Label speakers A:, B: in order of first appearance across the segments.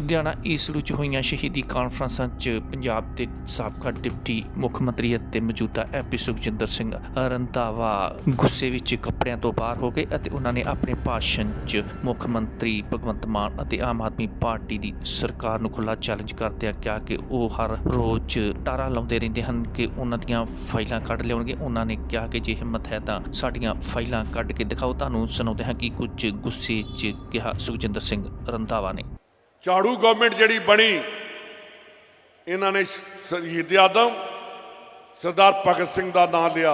A: ਲੁਧਿਆਣਾ ਈਸੜੂ ਚ ਹੋਈਆਂ ਸ਼ਹੀਦੀ ਕਾਨਫਰੰਸਾਂ 'ਚ ਪੰਜਾਬ ਦੇ ਸਾਬਕਾ ਡਿਪਟੀ ਮੁੱਖ ਮੰਤਰੀ ਅਤੇ ਮੌਜੂਦਾ ਐਮਪੀ ਸੁਖਜਿੰਦਰ ਸਿੰਘ ਰੰਧਾਵਾ ਗੁੱਸੇ ਵਿੱਚ ਕੱਪੜਿਆਂ ਤੋਂ ਬਾਹਰ ਹੋ ਗਏ ਅਤੇ ਉਹਨਾਂ ਨੇ ਆਪਣੇ ਭਾਸ਼ਣ 'ਚ ਮੁੱਖ ਮੰਤਰੀ ਭਗਵੰਤ ਮਾਨ ਅਤੇ ਆਮ ਆਦਮੀ ਪਾਰਟੀ ਦੀ ਸਰਕਾਰ ਨੂੰ ਖੁੱਲ੍ਹਾ ਚੈਲੰਜ ਕਰਦਿਆਂ ਕਿਹਾ ਕਿ ਉਹ ਹਰ ਰੋਜ਼ ਟਾਰਾ ਲਾਉਂਦੇ ਰਹਿੰਦੇ ਹਨ ਕਿ ਉਹਨਾਂ ਦੀਆਂ ਫਾਈਲਾਂ ਕੱਢ ਲਿਆਉਣਗੇ। ਉਹਨਾਂ ਨੇ ਕਿਹਾ ਕਿ ਜੇ ਹਿੰਮਤ ਹੈ ਤਾਂ ਸਾਡੀਆਂ ਫਾਈਲਾਂ ਕੱਢ ਕੇ ਦਿਖਾਓ। ਤੁਹਾਨੂੰ ਸੁਣਾਉਂਦੇ ਹਾਂ ਕਿ ਕੁਝ ਗੁੱਸੇ 'ਚ ਕਿਹਾ ਸੁਖਜਿੰਦਰ ਸਿੰਘ ਰੰਧਾਵਾ ਨੇ।
B: ਝਾੜੂ ਗਵਰਨਮੈਂਟ ਜਿਹੜੀ ਬਣੀ, ਇਹਨਾਂ ਨੇ ਸ਼ਹੀਦ ਆਦਮ, ਸਰਦਾਰ ਭਗਤ ਸਿੰਘ ਦਾ ਨਾਮ ਲਿਆ।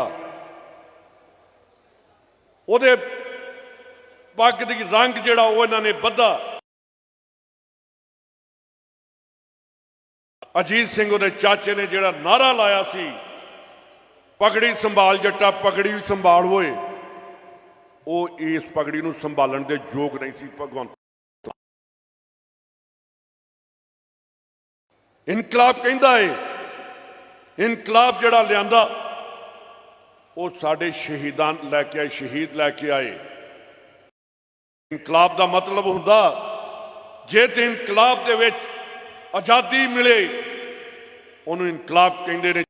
B: ਉਹਦੇ ਪੱਗ ਦੀ ਰੰਗ ਜਿਹੜਾ ਉਹ ਇਹਨਾਂ ਨੇ ਬੱਧਾ। ਅਜੀਤ ਸਿੰਘ ਉਹਦੇ ਚਾਚੇ ਨੇ ਜਿਹੜਾ ਨਾਰਾ ਲਾਇਆ ਸੀ, ਪਗੜੀ ਸੰਭਾਲ ਜੱਟਾ ਪਗੜੀ ਸੰਭਾਲ ਹੋਏ। ਉਹ ਇਸ ਪਗੜੀ ਨੂੰ ਸੰਭਾਲਣ ਦੇ ਯੋਗ ਨਹੀਂ ਸੀ, ਭਗਵੰਤ ਇਨਕਲਾਬ ਕਹਿੰਦਾ ਏ, ਇਨਕਲਾਬ ਜਿਹੜਾ ਲਿਆਂਦਾ, ਉਹ ਸਾਡੇ ਸ਼ਹੀਦਾਂ ਲੈ ਕੇ ਆਏ, ਸ਼ਹੀਦ ਲੈ ਕੇ ਆਏ। ਇਨਕਲਾਬ ਦਾ ਮਤਲਬ ਹੁੰਦਾ, ਜੇ ਤੇ ਇਨਕਲਾਬ ਦੇ ਵਿੱਚ ਆਜ਼ਾਦੀ ਮਿਲੇ, ਉਹਨੂੰ ਇਨਕਲਾਬ ਕਹਿੰਦੇ ਨੇ।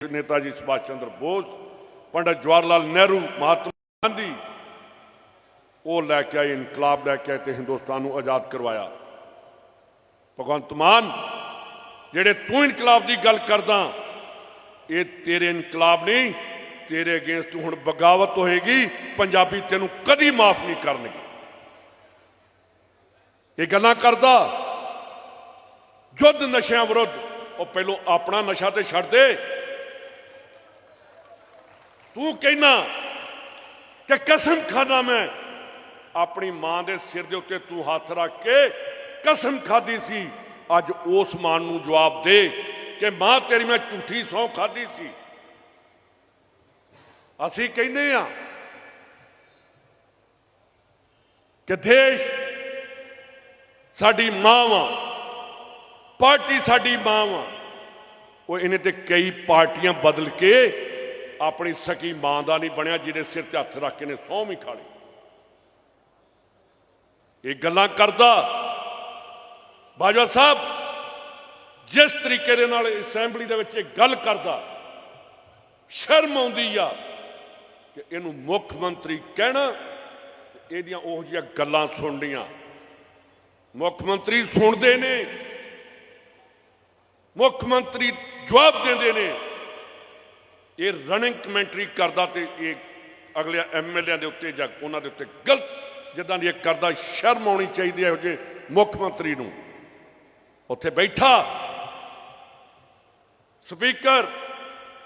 B: ਨੇਤਾ ਜੀ ਸੁਭਾਸ਼ ਚੰਦਰ ਬੋਸ, ਪੰਡਤ ਜਵਾਹਰ ਲਾਲ ਨਹਿਰੂ, ਮਹਾਤਮਾ ਗਾਂਧੀ, ਉਹ ਲੈ ਕੇ ਆਏ, ਇਨਕਲਾਬ ਲੈ ਕੇ ਆਏ ਤੇ ਹਿੰਦੁਸਤਾਨ ਨੂੰ ਆਜ਼ਾਦ ਕਰਵਾਇਆ। ਭਗਵੰਤ ਮਾਨ, ਜਿਹੜੇ ਤੂੰ ਇਨਕਲਾਬ ਦੀ ਗੱਲ ਕਰਦਾ, ਇਹ ਤੇਰੇ ਇਨਕਲਾਬ ਨਹੀਂ, ਤੇਰੇ ਅਗੇਂਸਟ ਹੁਣ ਬਗਾਵਤ ਹੋਏਗੀ, ਪੰਜਾਬੀ ਤੈਨੂੰ ਕਦੀ ਮਾਫ ਨਹੀਂ ਕਰਨਗੇ। ਇਹ ਗੱਲਾਂ ਕਰਦਾ, ਜੁੱਧ ਨਸ਼ਿਆਂ ਵਿਰੁੱਧ, ਉਹ ਪਹਿਲੋਂ ਆਪਣਾ ਨਸ਼ਾ ਤੇ ਛੱਡ ਦੇ। ਤੂੰ ਕਹਿਣਾ ਕਿ ਕਸਮ ਖਾਦਾ ਮੈਂ ਆਪਣੀ ਮਾਂ ਦੇ ਸਿਰ ਦੇ ਉੱਤੇ ਤੂੰ ਹੱਥ ਰੱਖ ਕੇ ਕਸਮ ਖਾਦੀ ਸੀ। ਅੱਜ ਉਸ ਮਾਂ ਨੂੰ ਜਵਾਬ ਦੇ ਕਿ ਮਾਂ, ਤੇਰੀ ਮੈਂ ਝੂਠੀ ਸੌ ਖਾਦੀ ਸੀ। ਅਸੀਂ ਕਹਿੰਦੇ ਆ ਕਿ ਦੇਸ਼ ਸਾਡੀ ਮਾਂ ਵਾ, ਪਾਰਟੀ ਸਾਡੀ ਮਾਂ ਵਾ। ਉਹ ਇਹਨੇ ਤੇ ਕਈ ਪਾਰਟੀਆਂ ਬਦਲ ਕੇ ਆਪਣੀ ਸਕੀ ਮਾਂ ਦਾ ਨਹੀਂ ਬਣਿਆ, ਜਿਹਦੇ ਸਿਰ ਤੇ ਹੱਥ ਰੱਖ ਕੇ ਨੇ ਸਹੁੰ ਵੀ ਖਾ ਲਈ। ਇਹ ਗੱਲਾਂ ਕਰਦਾ ਬਾਜਵਾ ਸਾਹਿਬ, ਜਿਸ ਤਰੀਕੇ ਦੇ ਨਾਲ ਅਸੈਂਬਲੀ ਦੇ ਵਿੱਚ ਇਹ ਗੱਲ ਕਰਦਾ, ਸ਼ਰਮ ਆਉਂਦੀ ਆ ਕਿ ਇਹਨੂੰ ਮੁੱਖ ਮੰਤਰੀ ਕਹਿਣਾ ਇਹਦੀਆਂ ਉਹ ਜਿਹੀਆਂ ਗੱਲਾਂ ਸੁਣਨੀਆਂ। ਮੁੱਖ ਮੰਤਰੀ ਸੁਣਦੇ ਨੇ, ਮੁੱਖ ਮੰਤਰੀ ਜਵਾਬ ਦਿੰਦੇ ਨੇ। ਇਹ ਰਨਿੰਗ ਕਮੈਂਟਰੀ ਕਰਦਾ ਤੇ ਇਹ ਅਗਲੇ ਐਮਐਲਏਆਂ ਦੇ ਉੱਤੇ ਜਾਂ ਉਹਨਾਂ ਦੇ ਉੱਤੇ ਗਲਤ, ਜਿੱਦਾਂ ਦੀ ਇਹ ਕਰਦਾ, ਸ਼ਰਮ ਆਉਣੀ ਚਾਹੀਦੀ ਹੈ ਇਹੋ ਜਿਹੇ ਮੁੱਖ ਮੰਤਰੀ ਨੂੰ। ਉੱਥੇ ਬੈਠਾ। ਸਪੀਕਰ,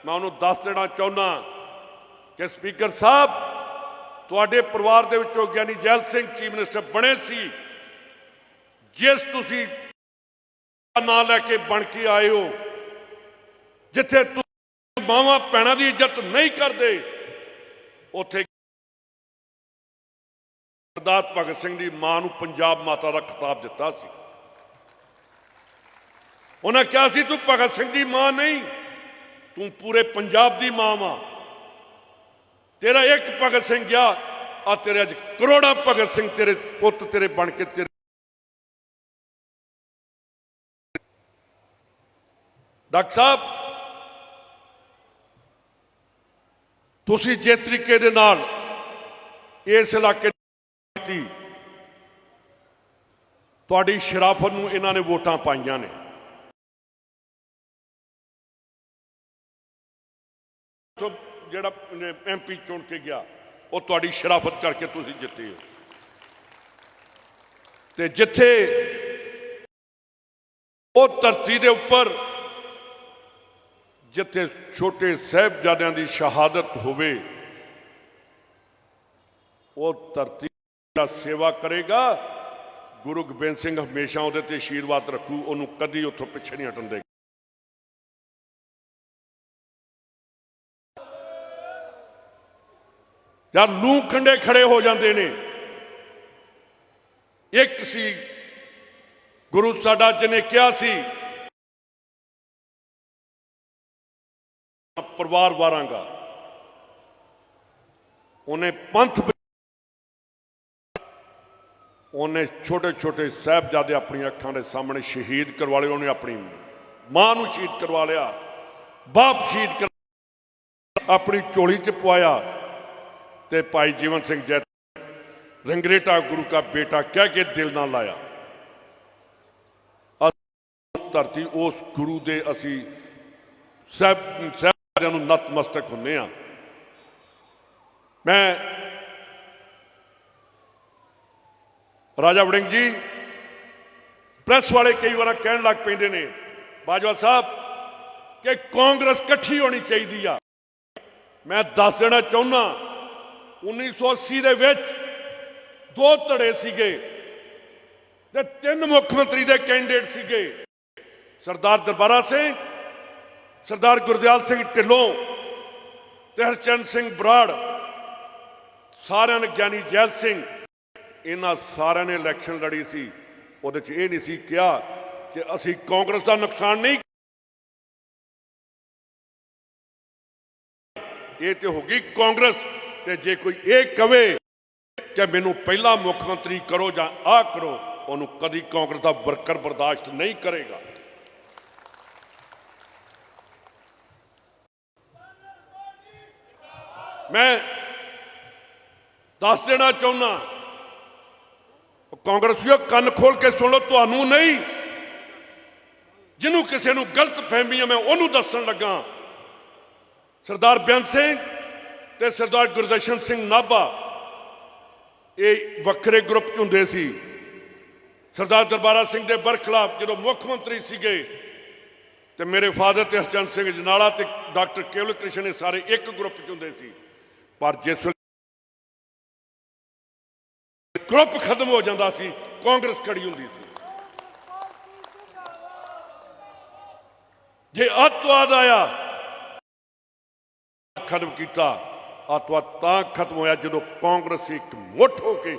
B: ਮੈਂ ਉਹਨੂੰ ਦੱਸ ਦੇਣਾ ਚਾਹੁੰਦਾ ਕਿ ਸਪੀਕਰ ਸਾਹਿਬ, ਤੁਹਾਡੇ ਪਰਿਵਾਰ ਦੇ ਵਿੱਚੋਂ ਗਿਆਨੀ ਜੈਲ ਸਿੰਘ ਚੀਫ ਮਿਨਿਸਟਰ ਬਣੇ ਸੀ। ਜਿਸ ਤੁਸੀਂ ਨਾਂ ਲੈ ਕੇ ਬਣ ਕੇ ਆਏ ਹੋ, ਜਿੱਥੇ ਤੁਸੀਂ ਮਾਵਾਂ ਭੈਣਾਂ ਦੀ ਇੱਜ਼ਤ ਨਹੀਂ ਕਰਦੇ, ਉੱਥੇ ਸਰਦਾਰ ਭਗਤ ਸਿੰਘ ਦੀ ਮਾਂ ਨੂੰ ਪੰਜਾਬ ਮਾਤਾ ਦਾ ਖਿਤਾਬ ਦਿੱਤਾ ਸੀ। ਉਹਨਾਂ ਕਿਹਾ ਸੀ, ਤੂੰ ਭਗਤ ਸਿੰਘ ਦੀ ਮਾਂ ਨਹੀਂ, ਤੂੰ ਪੂਰੇ ਪੰਜਾਬ ਦੀ ਮਾਂ ਵਾਂ। ਤੇਰਾ ਇੱਕ ਭਗਤ ਸਿੰਘ ਗਿਆ ਆ ਤੇਰੇ ਅੱਜ ਕਰੋੜਾਂ ਭਗਤ ਸਿੰਘ ਤੇਰੇ ਪੁੱਤ ਤੇਰੇ ਬਣ ਕੇ ਤੇਰੇ ਡਾਕਟਰ ਸਾਹਿਬ, ਤੁਸੀਂ ਜੇ ਤਰੀਕੇ ਦੇ ਨਾਲ ਇਸ ਇਲਾਕੇ ਕੀਤੀ ਤੁਹਾਡੀ ਸ਼ਰਾਫਤ ਨੂੰ ਇਹਨਾਂ ਨੇ ਵੋਟਾਂ ਪਾਈਆਂ ਨੇ। ਤੋਂ ਜਿਹੜਾ ਐਮਪੀ ਚੁਣ ਕੇ ਗਿਆ, ਉਹ ਤੁਹਾਡੀ ਸ਼ਰਾਫਤ ਕਰਕੇ ਤੁਸੀਂ ਜਿੱਤੇ ਹੋ। ਤੇ ਜਿੱਥੇ ਉਹ ਧਰਤੀ ਦੇ ਉੱਪਰ ਜਿੱਥੇ ਛੋਟੇ ਸਹਿਬਜ਼ਾਦਿਆਂ ਦੀ ਸ਼ਹਾਦਤ ਹੋਵੇ, ਉਹ ਧਰਤੀ ਦਾ ਸੇਵਾ ਕਰੇਗਾ। ਗੁਰੂ ਗੋਬਿੰਦ ਸਿੰਘ ਹਮੇਸ਼ਾ ਉਹਦੇ ਤੇ ਆਸ਼ੀਰਵਾਦ ਰੱਖੂ, ਉਹਨੂੰ ਕਦੀ ਉੱਥੋਂ ਪਿੱਛੇ ਨਹੀਂ ਹਟਣ ਦੇਗਾ। ਜਾਂ ਲੂ ਖੰਡੇ ਖੜੇ ਹੋ ਜਾਂਦੇ ਨੇ। ਇੱਕ ਸੀ ਗੁਰੂ ਸਾਡਾ ਜਿਹਨੇ ਕਿਹਾ ਸੀ ਪਰਿਵਾਰ ਵਾਰਾਂਗਾ। ਉਹਨੇ ਪੰਥ ਉਹਨੇ ਛੋਟੇ ਛੋਟੇ ਸਾਹਿਬਜ਼ਾਦੇ ਆਪਣੀਆਂ ਅੱਖਾਂ ਦੇ ਸਾਹਮਣੇ ਸ਼ਹੀਦ ਕਰਵਾ ਲਏ, ਉਹਨੇ ਆਪਣੀ ਮਾਂ ਨੂੰ ਸ਼ਹੀਦ ਕਰਵਾ ਲਿਆ, ਬਾਪ ਸ਼ਹੀਦ ਕਰ ਆਪਣੀ ਝੋਲੀ 'ਚ ਪਵਾਇਆ। ਤੇ ਭਾਈ ਜੀਵਨ ਸਿੰਘ ਜੈਤ ਰੰਗਰੇਟਾ ਗੁਰੂ ਦਾ ਬੇਟਾ ਕਹਿ ਕੇ ਦਿਲ ਨਾਲ ਲਾਇਆ। ਧਰਤੀ, ਉਸ ਗੁਰੂ ਦੇ ਅਸੀਂ ਸਾਹਿਬ ਸਾਹਿਬਾਂ ਨੂੰ ਨਤਮਸਤਕ ਹੁੰਨੇ ਆ ਮੈਂ ਰਾਜਾ ਵੜਿੰਗ ਜੀ, ਪ੍ਰੈਸ ਵਾਲੇ ਕਈ ਵਾਰ ਕਹਿਣ ਲੱਗ ਪੈਂਦੇ ਨੇ, ਬਾਜਵਾ ਸਾਹਿਬ, ਕਿ ਕਾਂਗਰਸ ਇਕੱਠੀ ਹੋਣੀ ਚਾਹੀਦੀ ਆ। ਮੈਂ ਦੱਸ ਦੇਣਾ ਚਾਹੁੰਦਾ 1980 ਦੇ ਵਿੱਚ ਦੋ ਧੜੇ ਸੀਗੇ ਤੇ ਤਿੰਨ ਮੁੱਖ ਮੰਤਰੀ ਦੇ ਕੈਂਡੀਡੇਟ ਸੀਗੇ। ਸਰਦਾਰ ਦਰਬਾਰਾ ਸਿੰਘ, ਸਰਦਾਰ ਗੁਰਦਿਆਲ ਸਿੰਘ ਢਿੱਲੋਂ ਤੇ ਹਰਚੰਦ ਸਿੰਘ ਬਰਾੜ। ਸਾਰਿਆਂ ਨੇ ਗਿਆਨੀ ਜੈਲ ਸਿੰਘ, ਇਹਨਾਂ ਸਾਰਿਆਂ ਨੇ ਇਲੈਕਸ਼ਨ ਲੜੀ ਸੀ। ਉਹਦੇ 'ਚ ਇਹ ਨਹੀਂ ਸੀ ਕਿਹਾ ਕਿ ਅਸੀਂ ਕਾਂਗਰਸ ਦਾ ਨੁਕਸਾਨ ਨਹੀਂ ਇਹ ਤੇ ਹੋ ਗਈ ਕਾਂਗਰਸ। ਤੇ ਜੇ ਕੋਈ ਇਹ ਕਵੇ ਕਿ ਮੈਨੂੰ ਪਹਿਲਾ ਮੁੱਖ ਮੰਤਰੀ ਕਰੋ ਜਾਂ ਆਹ ਕਰੋ, ਉਹਨੂੰ ਕਦੀ ਕਾਂਗਰਸ ਦਾ ਵਰਕਰ ਬਰਦਾਸ਼ਤ ਨਹੀਂ ਕਰੇਗਾ। ਮੈਂ ਦੱਸ ਦੇਣਾ ਚਾਹੁੰਦਾ ਕਾਂਗਰਸੀਓ ਕੰਨ ਖੋਲ ਕੇ ਸੁਣ ਲਓ, ਤੁਹਾਨੂੰ ਨਹੀਂ, ਜਿਹਨੂੰ ਕਿਸੇ ਨੂੰ ਗਲਤ ਫਹਿਮੀ ਹੈ ਮੈਂ ਉਹਨੂੰ ਦੱਸਣ ਲੱਗਾ। ਸਰਦਾਰ ਬੇਅੰਤ ਸਿੰਘ ਤੇ ਸਰਦਾਰ ਗੁਰਦਰਸ਼ਨ ਸਿੰਘ ਨਾਭਾ, ਇਹ ਵੱਖਰੇ ਗਰੁੱਪ 'ਚ ਹੁੰਦੇ ਸੀ। ਸਰਦਾਰ ਦਰਬਾਰਾ ਸਿੰਘ ਦੇ ਬਰਖਲਾਫ ਜਦੋਂ ਮੁੱਖ ਮੰਤਰੀ ਸੀਗੇ, ਤੇ ਮੇਰੇ ਫਾਦਰ ਤੇ ਹਰਚੰਦ ਸਿੰਘ ਜਨਾਲਾ ਤੇ ਡਾਕਟਰ ਕੇਵਲ ਕ੍ਰਿਸ਼ਨ ਇਹ ਸਾਰੇ ਇੱਕ ਗਰੁੱਪ 'ਚ ਹੁੰਦੇ ਸੀ। ਪਰ ਜਿਸ ਗਰੁੱਪ ਖਤਮ ਹੋ ਜਾਂਦਾ ਸੀ, ਕਾਂਗਰਸ ਖੜੀ ਹੁੰਦੀ ਸੀ। ਜੇ ਅੱਤਵਾਦ ਆਇਆ, ਖਤਮ ਕੀਤਾ। ਅੱਤਵਾਦ ਤਾਂ ਖਤਮ ਹੋਇਆ ਜਦੋਂ ਕਾਂਗਰਸ ਇੱਕ ਮੁੱਠ ਹੋ ਕੇ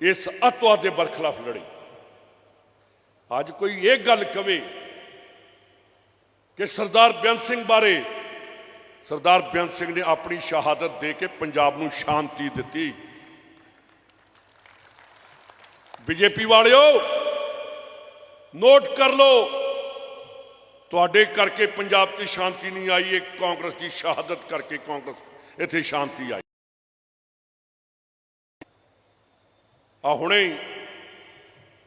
B: ਇਸ ਅੱਤਵਾਦ ਦੇ ਬਰਖਲਾਫ ਲੜੀ। ਅੱਜ ਕੋਈ ਇਹ ਗੱਲ ਕਵੇ ਕਿ ਸਰਦਾਰ ਬੇਅੰਤ ਸਿੰਘ ਬਾਰੇ ਸਰਦਾਰ ਬੇਅੰਤ ਸਿੰਘ ਨੇ ਆਪਣੀ ਸ਼ਹਾਦਤ ਦੇ ਕੇ ਪੰਜਾਬ ਨੂੰ ਸ਼ਾਂਤੀ ਦਿੱਤੀ। ਬੀਜੇਪੀ ਵਾਲਿਓ, ਨੋਟ ਕਰ ਲਓ, ਤੁਹਾਡੇ ਕਰਕੇ ਪੰਜਾਬ 'ਚ ਸ਼ਾਂਤੀ ਨਹੀਂ ਆਈ, ਇਹ ਕਾਂਗਰਸ ਦੀ ਸ਼ਹਾਦਤ ਕਰਕੇ ਕਾਂਗਰਸ ਇੱਥੇ ਸ਼ਾਂਤੀ ਆਈ। ਆ ਹੁਣੇ ਹੀ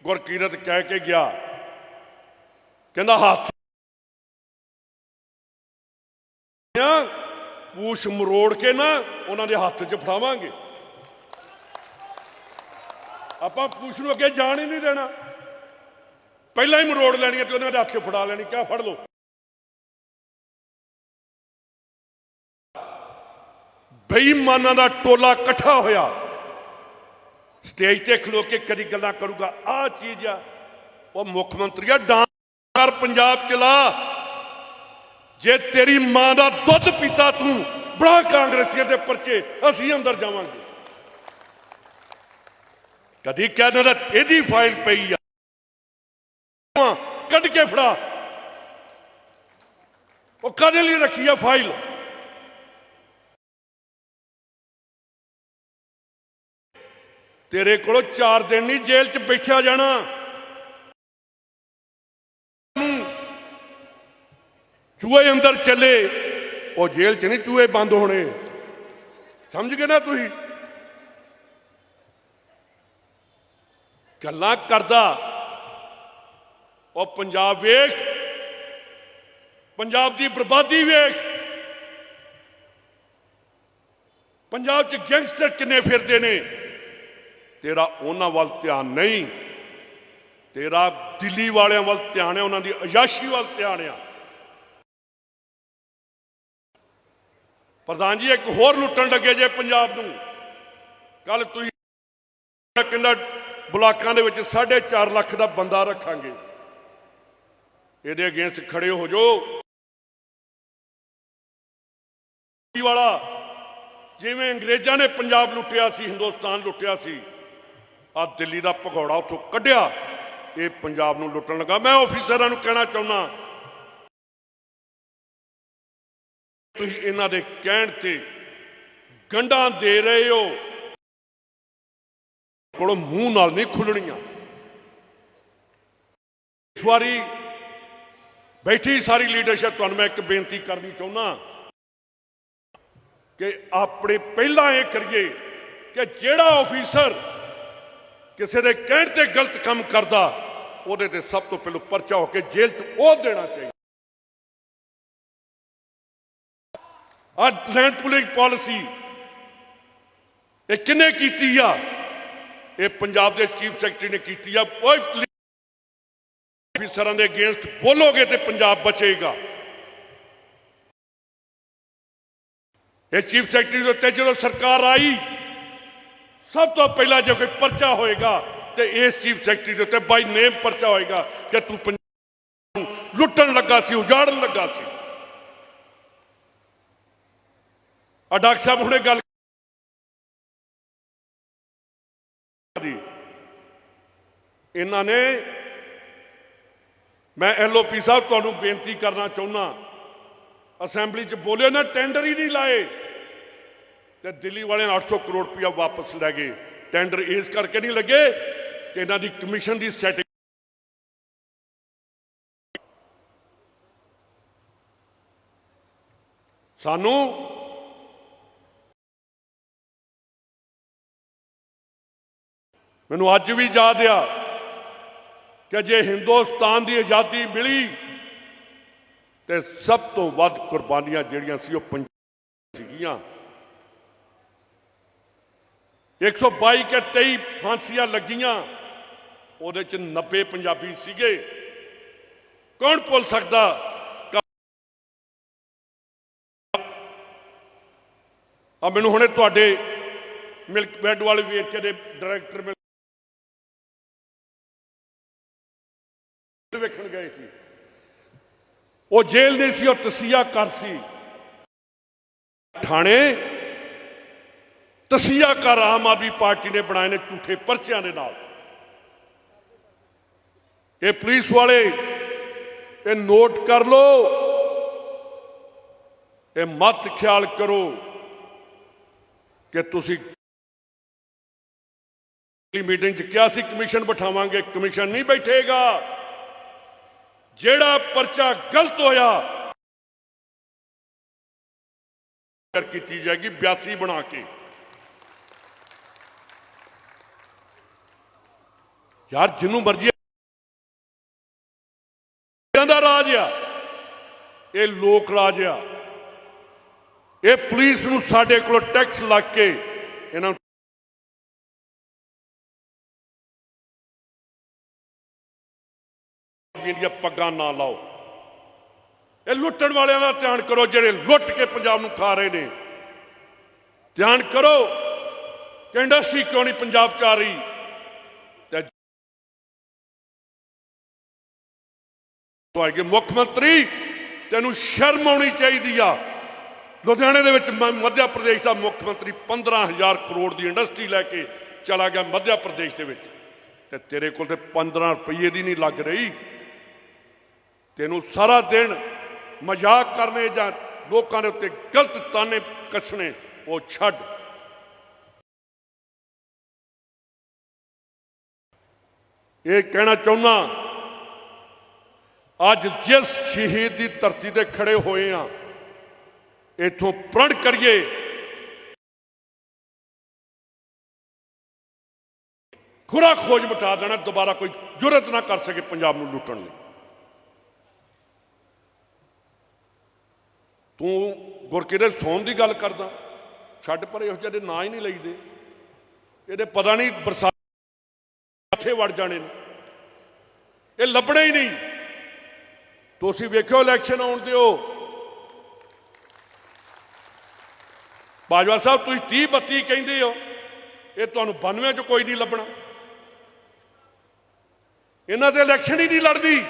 B: ਗੁਰਕੀਰਤ ਕਹਿ ਕੇ ਗਿਆ। ਕਹਿੰਦਾ, ਹੱਥ ਪੂਛ ਮਰੋੜ ਕੇ ਨਾ ਉਹਨਾਂ ਦੇ ਹੱਥ 'ਚ ਫੜਾਵਾਂਗੇ। ਆਪਾਂ ਪੂਛ ਨੂੰ ਅੱਗੇ ਜਾਣ ਹੀ ਨਹੀਂ ਦੇਣਾ। ਪਹਿਲਾਂ ਹੀ ਮਰੋੜ ਲੈਣੀ ਤੇ ਉਹਨਾਂ ਦੇ ਹੱਥ 'ਚ ਫੜਾ ਲੈਣੀ। ਕਿਆ ਫੜ ਲਓ। ਬੇਈਮਾਨਾਂ ਦਾ ਟੋਲਾ ਇਕੱਠਾ ਹੋਇਆ। ਸਟੇਜ ਤੇ ਖਲੋ ਕੇ ਕਦੀ ਗੱਲਾਂ ਕਰੂਗਾ, ਆਹ ਚੀਜ਼ ਆ। ਉਹ ਮੁੱਖ ਮੰਤਰੀ ਆ, ਡਾਂਸ ਕਰ ਪੰਜਾਬ ਚਲਾ। ਜੇ ਤੇਰੀ ਮਾਂ ਦਾ ਦੁੱਧ ਪੀਤਾ ਤੂੰ, ਬੜਾ ਕਾਂਗਰਸੀਆਂ ਦੇ ਪਰਚੇ, ਅਸੀਂ ਅੰਦਰ ਜਾਵਾਂਗੇ। ਕਦੀ ਕਹਿੰਦਾ ਨਾ ਇਹਦੀ ਫਾਈਲ ਪਈ ਆ। ਕੱਢ ਕੇ ਫੜਾ। ਉਹ ਕਦੇ ਲਈ ਰੱਖੀ ਆ ਫਾਈਲ? ਤੇਰੇ ਕੋਲੋਂ 4 ਦਿਨ ਨਹੀਂ ਜੇਲ੍ਹ 'ਚ ਬੈਠਿਆ ਜਾਣਾ। ਚੂਹੇ ਅੰਦਰ ਚੱਲੇ, ਉਹ ਜੇਲ੍ਹ 'ਚ ਨਹੀਂ ਚੂਹੇ ਬੰਦ ਹੋਣੇ। ਸਮਝ ਗਏ ਨਾ ਤੁਸੀਂ? ਗੱਲਾਂ ਕਰਦਾ, ਉਹ ਪੰਜਾਬ ਵੇਖ, ਪੰਜਾਬ ਦੀ ਬਰਬਾਦੀ ਵੇਖ। ਪੰਜਾਬ 'ਚ ਗੈਂਗਸਟਰ ਕਿੰਨੇ ਫਿਰਦੇ ਨੇ? ਤੇਰਾ ਉਹਨਾਂ ਵੱਲ ਧਿਆਨ ਨਹੀਂ। ਤੇਰਾ ਦਿੱਲੀ ਵਾਲਿਆਂ ਵੱਲ ਧਿਆਨ ਹੈ, ਉਹਨਾਂ ਦੀ ਅਯਾਸ਼ੀ ਵੱਲ ਧਿਆਨ ਆ। ਪ੍ਰਧਾਨ ਜੀ, ਇੱਕ ਹੋਰ ਲੁੱਟਣ ਲੱਗੇ ਜੇ ਪੰਜਾਬ ਨੂੰ। ਕੱਲ ਤੁਸੀਂ ਕਿੰਨਾ ਬਲਾਕਾਂ ਦੇ ਵਿੱਚ 4.5 ਲੱਖ ਦਾ ਬੰਦਾ ਰੱਖਾਂਗੇ। ਇਹਦੇ ਅਗੇਂਸਟ ਖੜੇ ਹੋ ਜਾਓ। ਵਾਲਾ, ਜਿਵੇਂ ਅੰਗਰੇਜ਼ਾਂ ਨੇ ਪੰਜਾਬ ਲੁੱਟਿਆ ਸੀ, ਹਿੰਦੁਸਤਾਨ ਲੁੱਟਿਆ ਸੀ। ਆ ਦਿੱਲੀ ਦਾ ਭਗੌੜਾ ਉੱਥੋਂ ਕੱਢਿਆ। ਇਹ ਪੰਜਾਬ ਨੂੰ ਲੁੱਟਣ ਲੱਗਾ। ਮੈਂ ਆਫੀਸਰਾਂ ਨੂੰ ਕਹਿਣਾ ਚਾਹੁੰਦਾ ਤੁਸੀਂ ਇਹਨਾਂ ਦੇ ਕਹਿਣ ਤੇ ਗੰਢਾਂ ਦੇ ਰਹੇ ਹੋ। ਕੋਲੋਂ ਮੂੰਹ ਨਾਲ ਨਹੀਂ ਖੁੱਲਣੀਆਂ ਇਸ ਵਾਰੀ ਬੈਠੀ ਸਾਰੀ ਲੀਡਰਸ਼ਿਪ ਤੁਹਾਨੂੰ ਮੈਂ ਇੱਕ ਬੇਨਤੀ ਕਰਨੀ ਚਾਹੁੰਦਾ ਕਿ ਆਪਣੇ ਪਹਿਲਾਂ ਇਹ ਕਰੀਏ ਕਿ ਜਿਹੜਾ ਆਫੀਸਰ ਕਿਸੇ ਦੇ ਕਹਿਣ ਤੇ ਗਲਤ ਕੰਮ ਕਰਦਾ, ਉਹਦੇ ਤੇ ਸਭ ਤੋਂ ਪਹਿਲਾਂ ਪਰਚਾ ਹੋ ਕੇ ਜੇਲ੍ਹ 'ਚ ਉਹ ਦੇਣਾ ਚਾਹੀਦਾ। ਅੱਜ ਲੈਂਡ ਪੁਲਿੰਗ ਪਾਲਿਸੀ ਇਹ ਕਿੰਨੇ ਕੀਤੀ ਆ? ਇਹ ਪੰਜਾਬ ਦੇ ਚੀਫ ਸੈਕਟਰੀ ਨੇ ਕੀਤੀ ਆ। ਕੋਈ ਅਫੀਸਰਾਂ ਦੇ ਅਗੇਂਸਟ ਬੋਲੋਗੇ ਤੇ ਪੰਜਾਬ ਬਚੇਗਾ। ਇਹ ਚੀਫ ਸੈਕਟਰੀ ਦੇ ਉੱਤੇ ਜਦੋਂ ਸਰਕਾਰ ਆਈ ਸਭ ਤੋਂ ਪਹਿਲਾਂ ਜੇ ਕੋਈ ਪਰਚਾ ਹੋਏਗਾ ਤੇ ਇਸ ਚੀਫ ਸੈਕਟਰੀ ਦੇ ਉੱਤੇ ਬਾਈ ਨੇਮ ਪਰਚਾ ਹੋਏਗਾ ਕਿ ਤੂੰ ਪੰਜਾਬ ਨੂੰ ਲੁੱਟਣ ਲੱਗਾ ਸੀ, ਉਜਾੜਨ ਲੱਗਾ ਸੀ। ਆ ਡਾਕਟਰ ਸਾਹਿਬ ਹੁਣੇ ਗੱਲ ਦੀ ਇਹਨਾਂ ਨੇ ਮੈਂ ਐਲਓਪੀ ਸਾਹਿਬ ਤੁਹਾਨੂੰ ਬੇਨਤੀ ਕਰਨਾ ਚਾਹੁੰਦਾ ਅਸੈਂਬਲੀ 'ਚ ਬੋਲੇ ਨਾ, ਟੈਂਡਰ ਹੀ ਨਹੀਂ ਲਾਏ। ਤੇ ਦਿੱਲੀ ਵਾਲਿਆਂ ਨੇ 800 ਕਰੋੜ ਰੁਪਇਆ ਵਾਪਸ ਲੈ ਗਏ। ਟੈਂਡਰ ਇਸ ਕਰਕੇ ਨਹੀਂ ਲੱਗੇ ਕਿ ਇਹਨਾਂ ਦੀ ਕਮਿਸ਼ਨ ਦੀ ਸੈਟਿੰਗ ਸਾਨੂੰ ਮੈਨੂੰ ਅੱਜ ਵੀ ਯਾਦ ਆ ਕਿ ਜੇ ਹਿੰਦੁਸਤਾਨ ਦੀ ਆਜ਼ਾਦੀ ਮਿਲੀ ਤੇ ਸਭ ਤੋਂ ਵੱਧ ਕੁਰਬਾਨੀਆਂ ਜਿਹੜੀਆਂ ਸੀ ਉਹ ਪੰਜਾਬ ਸੀਗੀਆਂ। 122 ਕੇ 23 ਫਾਂਸੀਆਂ ਲੱਗੀਆਂ। ਉਹਦੇ ਚ 90 ਪੰਜਾਬੀ ਸੀਗੇ। ਕੌਣ ਭੁੱਲ ਸਕਦਾ? ਆ ਮੈਨੂੰ ਹੁਣੇ ਤੁਹਾਡੇ ਮਿਲਕ ਬੈਡ ਵਾਲੇ ਵੇਰਕੇ ਦੇ ਡਾਇਰੈਕਟਰ ਮਿਲ ਵੇਖਣ ਗਏ ਸੀ। ਉਹ ਜੇਲ੍ਹ ਨਹੀਂ ਸੀ, ਉਹ ਤਸੀਆ ਕਰ ਸੀ। ਥਾਣੇ ਤਸੀਆ ਕਰ ਆਮ ਆਦਮੀ ਪਾਰਟੀ ਨੇ ਬਣਾਏ ਨੇ ਝੂਠੇ ਪਰਚਿਆਂ ਦੇ ਨਾਲ ਇਹ ਪੁਲਿਸ ਵਾਲੇ ਇਹ ਨੋਟ ਕਰ ਲਓ ਇਹ ਮਤ ਖਿਆਲ ਕਰੋ ਕਿ ਤੁਸੀਂ ਮੀਟਿੰਗ 'ਚ ਕਿਹਾ ਸੀ ਕਮਿਸ਼ਨ ਬਿਠਾਵਾਂਗੇ ਕਮਿਸ਼ਨ ਨਹੀਂ ਬੈਠੇਗਾ ਜਿਹੜਾ ਪਰਚਾ ਗਲਤ ਹੋਇਆ ਕਰ ਕੀਤੀ ਜਾਏਗੀ 82 ਬਣਾ ਕੇ ਯਾਰ ਜਿਹਨੂੰ ਮਰਜ਼ੀ ਦਾ ਰਾਜ ਆ। ਇਹ ਲੋਕ ਰਾਜ ਆ। ਇਹ ਪੁਲਿਸ ਨੂੰ ਸਾਡੇ ਕੋਲ ਟੈਕਸ ਲੱਗ ਕੇ ਇਹਨਾਂ ਨੂੰ ਦੀਆਂ ਪੱਗਾਂ ਨਾ ਲਾਓ। ਇਹ ਲੁੱਟਣ ਵਾਲਿਆਂ ਦਾ ਧਿਆਨ ਕਰੋ, ਜਿਹੜੇ ਲੁੱਟ ਕੇ ਪੰਜਾਬ ਨੂੰ ਖਾ ਰਹੇ ਨੇ। ਧਿਆਨ ਕਰੋ ਕਿ ਇੰਡਸਟਰੀ ਕਿਉਂ ਨਹੀਂ ਪੰਜਾਬ ਚ ਆ ਰਹੀ? ਤੁਹਾਡੇ ਮੁੱਖ ਮੰਤਰੀ ਤੈਨੂੰ ਸ਼ਰਮ ਆਉਣੀ ਚਾਹੀਦੀ ਆ। ਲੁਧਿਆਣੇ ਦੇ ਵਿੱਚ ਮ- ਮੱਧ ਪ੍ਰਦੇਸ਼ ਦਾ ਮੁੱਖ ਮੰਤਰੀ 15000 ਕਰੋੜ ਦੀ ਇੰਡਸਟਰੀ ਲੈ ਕੇ ਚਲਾ ਗਿਆ ਮੱਧ ਪ੍ਰਦੇਸ਼ ਦੇ ਵਿੱਚ। ਤੇ ਤੇਰੇ ਕੋਲ ਤੇ 15 ਰੁਪਏ ਦੀ ਨਹੀਂ ਲੱਗ ਰਹੀ। ਤੈਨੂੰ ਸਾਰਾ ਦਿਨ ਮਜ਼ਾਕ ਕਰਨੇ ਜਾਂ ਲੋਕਾਂ ਦੇ ਉੱਤੇ ਗਲਤ ਤਾਨੇ ਕੱਸਣੇ, ਉਹ ਛੱਡ। ਇਹ ਕਹਿਣਾ ਚਾਹੁੰਦਾ ਅੱਜ ਜਿਸ ਸ਼ਹੀਦ ਦੀ ਧਰਤੀ ਤੇ ਖੜੇ ਹੋਏ ਆ, ਇਥੋਂ ਪ੍ਰਣ ਕਰੀਏ। ਖੁਰਾ ਖੋਜ ਮਿਟਾ ਦੇਣਾ, ਦੁਬਾਰਾ ਕੋਈ ਜੁਰਤ ਨਾ ਕਰ ਸਕੇ ਪੰਜਾਬ ਨੂੰ ਲੁੱਟਣ ਲਈ। ਤੂੰ ਗੁਰਕਿਰੇ ਸੌਣ ਦੀ ਗੱਲ ਕਰਦਾ, ਛੱਡ ਪਰ ਇਹੋ ਜਿਹੇ ਨਾਂ ਹੀ ਨਹੀਂ ਲਈਦੇ। ਇਹਦੇ ਪਤਾ ਨਹੀਂ ਬਰਸਾਤ ਕਿੱਥੇ ਵੜ ਜਾਣੇ ਨੇ। ਇਹ ਲੱਭਣੇ ਹੀ ਨਹੀਂ। ਤੁਸੀਂ ਵੇਖਿਓ ਇਲੈਕਸ਼ਨ ਆਉਣ ਦਿਓ। ਬਾਜਵਾ ਸਾਹਿਬ, ਤੁਸੀਂ 30 32 ਕਹਿੰਦੇ ਹੋ। ਇਹ ਤੁਹਾਨੂੰ 92 ਚ ਕੋਈ ਨਹੀਂ ਲੱਭਣਾ। ਇਹਨਾਂ ਦੇ ਇਲੈਕਸ਼ਨ ਹੀ ਨਹੀਂ ਲੜਦੀ।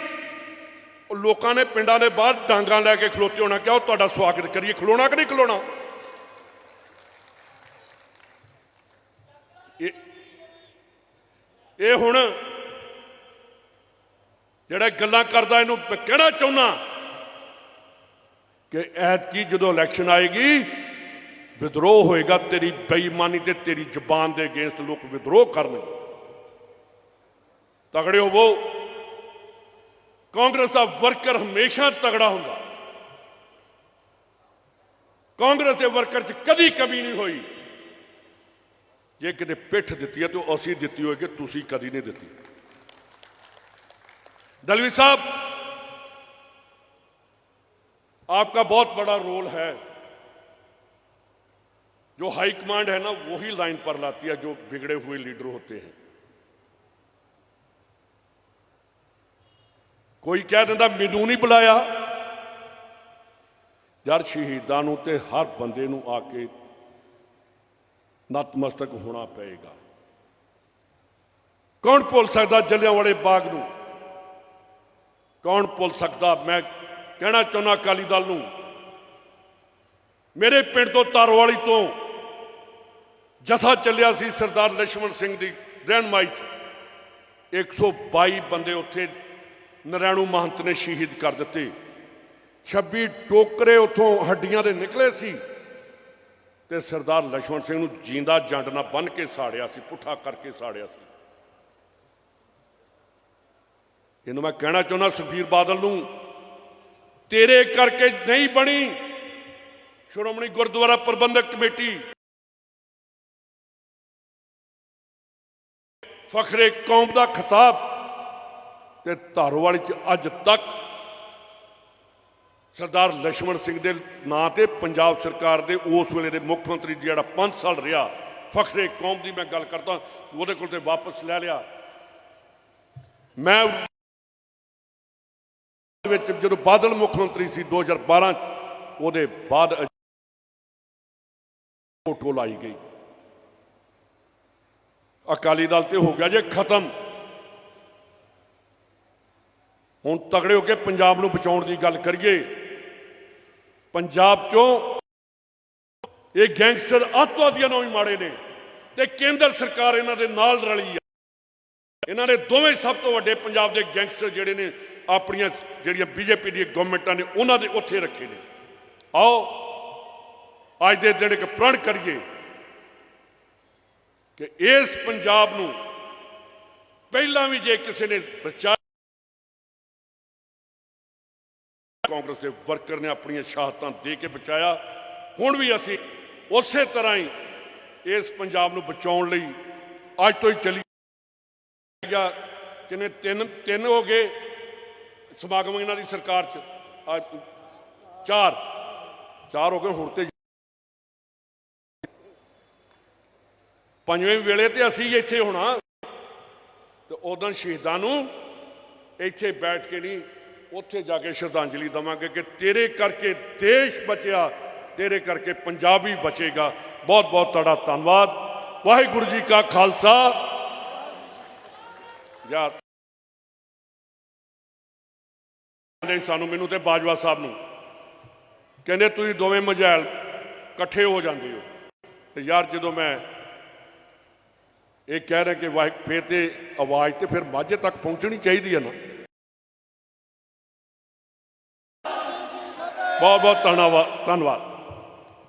B: ਉਹ ਲੋਕਾਂ ਨੇ, ਪਿੰਡਾਂ ਦੇ ਬਾਹਰ ਡਾਂਗਾਂ ਲੈ ਕੇ ਖਲੋਤੇ ਹੋਣਾ। ਕਿਹਾ ਉਹ ਤੁਹਾਡਾ ਸਵਾਗਤ ਕਰੀਏ। ਖਲੋਣਾ ਕਿ ਨਹੀਂ ਖਲੋਣਾ? ਇਹ ਇਹ ਹੁਣ ਜਿਹੜਾ ਗੱਲਾਂ ਕਰਦਾ, ਇਹਨੂੰ ਮੈਂ ਕਹਿਣਾ ਚਾਹੁੰਦਾ ਕਿ ਐਤਕੀ ਜਦੋਂ ਇਲੈਕਸ਼ਨ ਆਏਗੀ ਵਿਦਰੋਹ ਹੋਏਗਾ ਤੇਰੀ ਬੇਈਮਾਨੀ ਤੇ ਤੇਰੀ ਜ਼ੁਬਾਨ ਦੇ ਅਗੇਂਸਟ ਲੋਕ ਵਿਦਰੋਹ ਕਰਨਗੇ। ਤਗੜੇ ਹੋਵੋ ਕਾਂਗਰਸ ਦਾ ਵਰਕਰ ਹਮੇਸ਼ਾ ਤਗੜਾ ਹੁੰਦਾ। ਕਾਂਗਰਸ ਦੇ ਵਰਕਰ 'ਚ ਕਦੀ ਕਮੀ ਨਹੀਂ ਹੋਈ। ਜੇ ਕਿਤੇ ਪਿੱਠ ਦਿੱਤੀ ਹੈ ਤੇ ਉਹ ਅਸੀਂ ਦਿੱਤੀ ਹੋਏਗੀ, ਤੁਸੀਂ ਕਦੀ ਨਹੀਂ ਦਿੱਤੀ। दलवी साहब आपका बहुत बड़ा रोल है जो हाई कमांड है ना वही लाइन पर लाती है जो बिगड़े हुए लीडर होते हैं ਕੋਈ ਕਹਿ ਦਿੰਦਾ ਮੈਨੂੰ ਨਹੀਂ ਬੁਲਾਇਆ ਯਾਰ ਸ਼ਹੀਦਾਂ ਨੂੰ ਤੇ ਹਰ ਬੰਦੇ ਨੂੰ ਆ ਕੇ ਨਤਮਸਤਕ ਹੋਣਾ ਪਏਗਾ ਕੌਣ ਭੁੱਲ ਸਕਦਾ ਜਲਿਆਂਵਾਲੇ ਬਾਗ ਨੂੰ ਕੌਣ ਭੁੱਲ ਸਕਦਾ? ਮੈਂ ਕਹਿਣਾ ਚਾਹੁੰਦਾ ਅਕਾਲੀ ਦਲ ਨੂੰ, ਮੇਰੇ ਪਿੰਡ ਤੋਂ ਤਾਰੋਵਾਲੀ ਤੋਂ ਜਥਾ ਚੱਲਿਆ ਸੀ ਸਰਦਾਰ ਲక్ష్మణ ਸਿੰਘ ਦੀ ਰਹਿਣ ਮਾਈ 'ਚ। 122 ਬੰਦੇ ਉੱਥੇ ਨਰੈਣੂ ਮਹੰਤ ਨੇ ਸ਼ਹੀਦ ਕਰ ਦਿੱਤੇ। 26 ਟੋਕਰੇ ਉੱਥੋਂ ਹੱਡੀਆਂ ਦੇ ਨਿਕਲੇ ਸੀ ਤੇ ਸਰਦਾਰ ਲక్ష్మణ ਸਿੰਘ ਨੂੰ ਜਿੰਦਾ ਜੰਡ ਨਾਲ ਬੰਨ ਕੇ ਸਾੜਿਆ ਸੀ, ਪੁੱਠਾ ਕਰਕੇ ਸਾੜਿਆ ਸੀ। ਇਹਨੂੰ ਮੈਂ ਕਹਿਣਾ ਚਾਹੁੰਦਾ ਸੁਖੀਰ ਬਾਦਲ ਨੂੰ, ਤੇਰੇ ਕਰਕੇ ਨਹੀਂ ਬਣੀ ਸ਼੍ਰੋਮਣੀ ਗੁਰਦੁਆਰਾ ਪ੍ਰਬੰਧਕ ਕਮੇਟੀ। ਫਖਰੇ ਕੌਮ ਦਾ ਖਿਤਾਬ ਤੇ ਧਾਰੋਵਾਲ ਚ ਅੱਜ ਤੱਕ ਸਰਦਾਰ ਲక్ష్మణ ਸਿੰਘ ਦੇ ਨਾਂ ਤੇ ਪੰਜਾਬ ਸਰਕਾਰ ਦੇ ਉਸ ਵੇਲੇ ਦੇ ਮੁੱਖ ਮੰਤਰੀ ਜਿਹੜਾ 5 ਸਾਲ ਰਿਹਾ, ਫਖਰੇ ਕੌਮ ਦੀ ਮੈਂ ਗੱਲ ਕਰਦਾ, ਉਹਦੇ ਕੋਲ ਤੇ ਵਾਪਸ ਲੈ ਲਿਆ। ਮੈਂ ਵਿੱਚ ਜਦੋਂ ਬਾਦਲ ਮੁੱਖ ਮੰਤਰੀ ਸੀ 2012 ਚ, ਉਹਦੇ ਬਾਅਦ ਫੋਟੋ ਲਾਈ ਗਈ। ਅਕਾਲੀ ਦਲ ਤੇ ਹੋ ਗਿਆ ਜੇ ਖਤਮ। ਹੁਣ ਤਗੜੇ ਹੋ ਕੇ ਪੰਜਾਬ ਨੂੰ ਬਚਾਉਣ ਦੀ ਗੱਲ ਕਰੀਏ। ਪੰਜਾਬ ਚੋਂ ਇਹ ਗੈਂਗਸਟਰ ਅੱਤਵਾਦੀਆਂ ਨੂੰ ਵੀ ਮਾੜੇ ਨੇ ਤੇ ਕੇਂਦਰ ਸਰਕਾਰ ਇਹਨਾਂ ਦੇ ਨਾਲ ਰਲੀ ਆ। ਇਹਨਾਂ ਨੇ ਦੋਵੇਂ ਸਭ ਤੋਂ ਵੱਡੇ ਪੰਜਾਬ ਦੇ ਗੈਂਗਸਟਰ ਜਿਹੜੇ ਨੇ ਆਪਣੀਆਂ ਜਿਹੜੀਆਂ ਬੀਜੇਪੀ ਦੀਆਂ ਗਵਰਨਮੈਂਟਾਂ ਨੇ, ਉਹਨਾਂ ਦੇ ਉੱਥੇ ਰੱਖੇ ਨੇ। ਆਓ, ਅੱਜ ਦੇ ਦਿਨ ਇੱਕ ਪ੍ਰਣ ਕਰੀਏ ਕਿ ਇਸ ਪੰਜਾਬ ਨੂੰ ਪਹਿਲਾਂ ਵੀ ਜੇ ਕਿਸੇ ਨੇ ਬਚਾ ਕਾਂਗਰਸ ਦੇ ਵਰਕਰ ਨੇ ਆਪਣੀਆਂ ਸ਼ਹਾਦਤਾਂ ਦੇ ਕੇ ਬਚਾਇਆ, ਹੁਣ ਵੀ ਅਸੀਂ ਉਸੇ ਤਰ੍ਹਾਂ ਹੀ ਇਸ ਪੰਜਾਬ ਨੂੰ ਬਚਾਉਣ ਲਈ ਅੱਜ ਤੋਂ ਹੀ ਚੱਲੀ ਗਿਆ ਕਿਨੇ ਤਿੰਨ ਤਿੰਨ ਹੋ ਗਏ। ਸਮਾਗਮ ਇਹਨਾਂ ਦੀ ਸਰਕਾਰ ਚ। ਅੱਜ ਚਾਰ। ਚਾਰ ਹੋ ਗਏ, ਹੁਣ ਤੇ ਪੰਜਵੇਂ ਵੇਲੇ ਤੇ ਅਸੀਂ ਇੱਥੇ ਹੋਣਾ। ਤੇ ਉਦੋਂ ਸ਼ਹੀਦਾਂ ਨੂੰ ਇੱਥੇ ਬੈਠ ਕੇ ਨਹੀਂ, ਉੱਥੇ ਜਾ ਕੇ ਸ਼ਰਧਾਂਜਲੀ ਦਵਾਂਗੇ ਕਿ ਤੇਰੇ ਕਰਕੇ ਦੇਸ਼ ਬਚਿਆ, ਤੇਰੇ ਕਰਕੇ ਪੰਜਾਬੀ ਬਚੇਗਾ। ਬਹੁਤ ਬਹੁਤ ਤੁਹਾਡਾ ਧੰਨਵਾਦ। ਵਾਹਿਗੁਰੂ ਜੀ ਕਾ ਖਾਲਸਾ। ਯਾਰ ਨੇ ਸਾਨੂੰ, ਮੈਨੂੰ ਤੇ ਬਾਜਵਾ ਸਾਹਿਬ ਨੂੰ। ਕਹਿੰਦੇ, ਤੁਸੀਂ ਦੋਵੇਂ ਮਝੈਲ ਇਕੱਠੇ ਹੋ ਜਾਂਦੇ ਹੋ। ਤੇ ਯਾਰ, ਜਦੋਂ ਮੈਂ ਇਹ ਕਹਿ ਰਿਹਾ ਕਿ ਵਾਹਿ, ਫੇਰ ਤੇ ਆਵਾਜ਼ ਤੇ ਫਿਰ ਮਾਝੇ ਤੱਕ ਪਹੁੰਚਣੀ ਚਾਹੀਦੀ ਹੈ ਨਾ। ਬਹੁਤ ਬਹੁਤ ਧੰਨਵਾਦ ਧੰਨਵਾਦ।